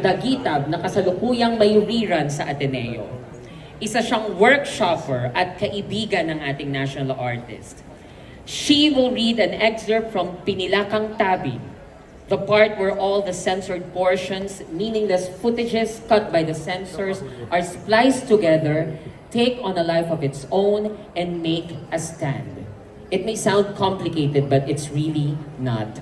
Dagitab na kasalukuyang may rerun sa Ateneo. Isa siyang workshopper at kaibigan ng ating national artist. She will read an excerpt from Pinilakang Tabi, the part where all the censored portions, meaningless footages cut by the censors, are spliced together, take on a life of its own, and make a stand. It may sound complicated, but it's really not.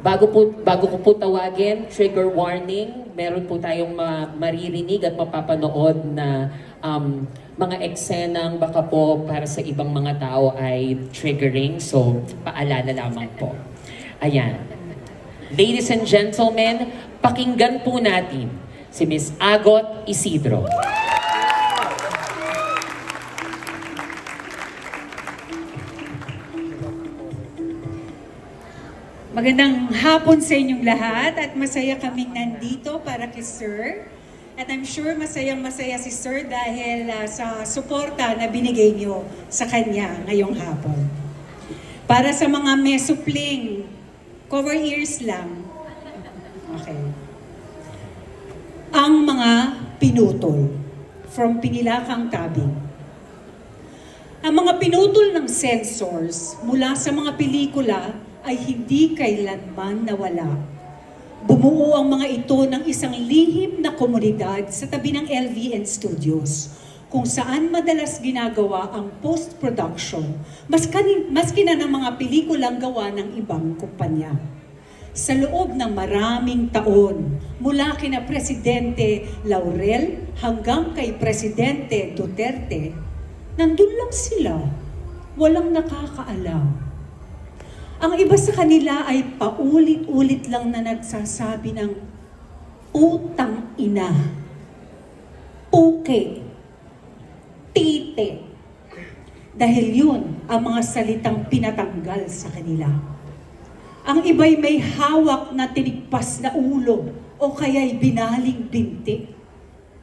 Bago po bago ko po tawagin, trigger warning, meron po tayong ma- maririnig at mapapanood na um, mga eksenang baka po para sa ibang mga tao ay triggering. So, paalala lamang po. Ayan. Ladies and gentlemen, pakinggan po natin si Miss Agot Isidro. Magandang hapon sa inyong lahat at masaya kaming nandito para kay Sir. At I'm sure masayang masaya si Sir dahil ah, sa suporta na binigay niyo sa kanya ngayong hapon. Para sa mga may supling, cover ears lang. Okay. Ang mga pinutol from Pinilakang Tabing. Ang mga pinutol ng sensors mula sa mga pelikula ay hindi kailanman nawala. Bumuo ang mga ito ng isang lihim na komunidad sa tabi ng LVN Studios, kung saan madalas ginagawa ang post-production, maski, maski na ng mga pelikulang gawa ng ibang kumpanya. Sa loob ng maraming taon, mula kina Presidente Laurel hanggang kay Presidente Duterte, nandun lang sila, walang nakakaalam. Ang iba sa kanila ay paulit-ulit lang na nagsasabi ng utang ina, puke, tite. Dahil yun ang mga salitang pinatanggal sa kanila. Ang iba'y may hawak na tinigpas na ulo o kaya'y binaling binti.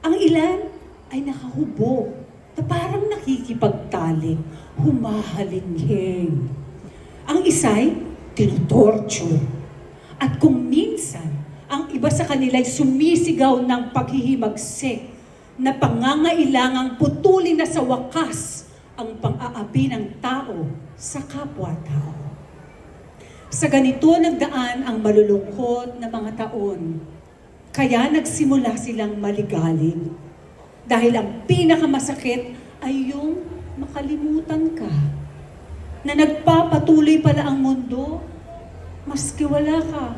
Ang ilan ay nakahubog na parang nakikipagtalik, humahalinghing. Ang isa'y tinutorture. At kung minsan, ang iba sa kanila'y sumisigaw ng paghihimagsik na pangangailangang putulin na sa wakas ang pang-aapi ng tao sa kapwa-tao. Sa ganito nagdaan ang malulungkot na mga taon. Kaya nagsimula silang maligalig. Dahil ang pinakamasakit ay yung makalimutan ka na nagpapatuloy pala ang mundo, maski wala ka.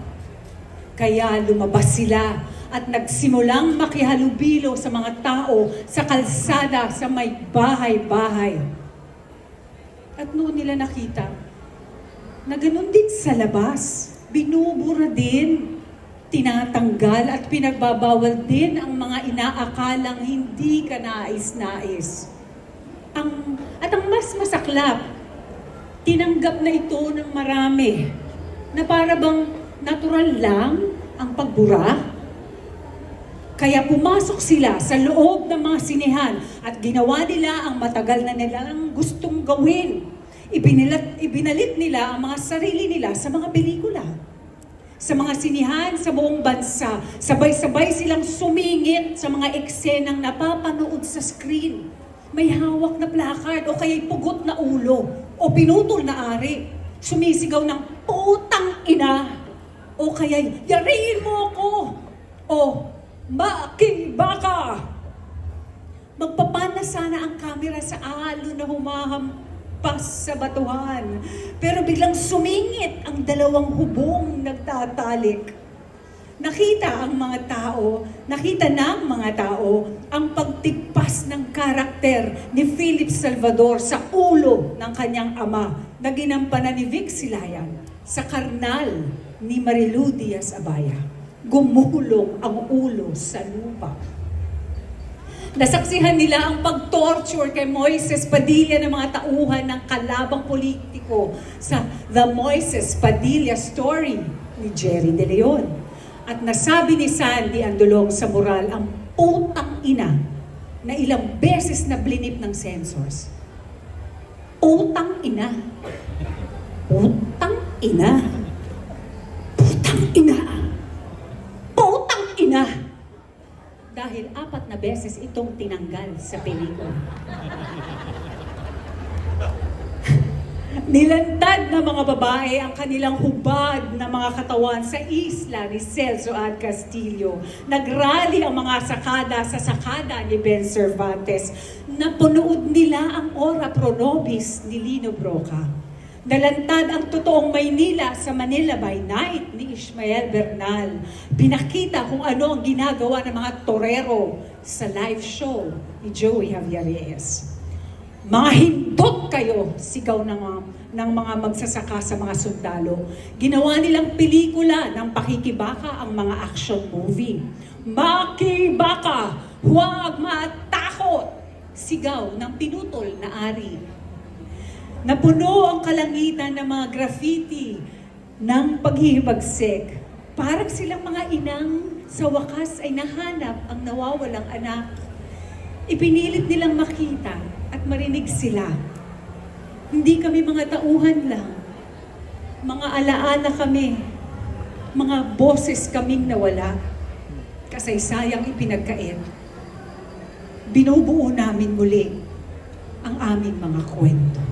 Kaya lumabas sila at nagsimulang makihalubilo sa mga tao sa kalsada, sa may bahay-bahay. At noon nila nakita na ganun din sa labas, binubura din, tinatanggal at pinagbabawal din ang mga inaakalang hindi ka nais-nais. Ang, at ang mas masaklap, tinanggap na ito ng marami na para bang natural lang ang pagbura. Kaya pumasok sila sa loob ng mga sinihan at ginawa nila ang matagal na nilang gustong gawin. Ibinalit, ibinalit nila ang mga sarili nila sa mga pelikula. Sa mga sinihan sa buong bansa, sabay-sabay silang sumingit sa mga eksenang napapanood sa screen. May hawak na placard o kaya'y pugot na ulo o pinutol na ari. Sumisigaw ng putang ina o kaya'y yariin mo ako o maki baka. Magpapana sana ang kamera sa alo na humahampas sa batuhan. Pero biglang sumingit ang dalawang hubong nagtatalik. Nakita ang mga tao, nakita ng mga tao ang pagtigpas ng karakter ni Philip Salvador sa ulo ng kanyang ama na ginampanan ni Vic Silayan sa karnal ni Marilu Diaz Abaya. Gumulong ang ulo sa lupa. Nasaksihan nila ang pag-torture kay Moises Padilla ng mga tauhan ng kalabang politiko sa The Moises Padilla Story ni Jerry De Leon. At nasabi ni Sandy Andulong sa mural ang putang ina na ilang beses na blinip ng sensors. Putang ina. Putang ina. Putang ina. Putang ina. dahil apat na beses itong tinanggal sa pelikula. Nilantad ng mga babae ang kanilang hubad na mga katawan sa isla ni Celso at Castillo. Nagrally ang mga sakada sa sakada ni Ben Cervantes. Napunood nila ang Ora Pro Nobis ni Lino Broca. Nalantad ang totoong Maynila sa Manila by Night ni Ishmael Bernal. Pinakita kung ano ang ginagawa ng mga torero sa live show ni Joey Javier Reyes. Mga hindot kayo, sigaw ng, ng mga magsasaka sa mga sundalo. Ginawa nilang pelikula ng pakikibaka ang mga action movie. Makibaka! Huwag matakot! Sigaw ng pinutol na ari. Napuno ang kalangitan ng mga graffiti ng paghihibagsik. Parang silang mga inang sa wakas ay nahanap ang nawawalang anak. Ipinilit nilang makita at marinig sila. Hindi kami mga tauhan lang. Mga alaala kami. Mga boses kaming nawala. Kasaysayang ipinagkait. Binubuo namin muli ang aming mga kwento.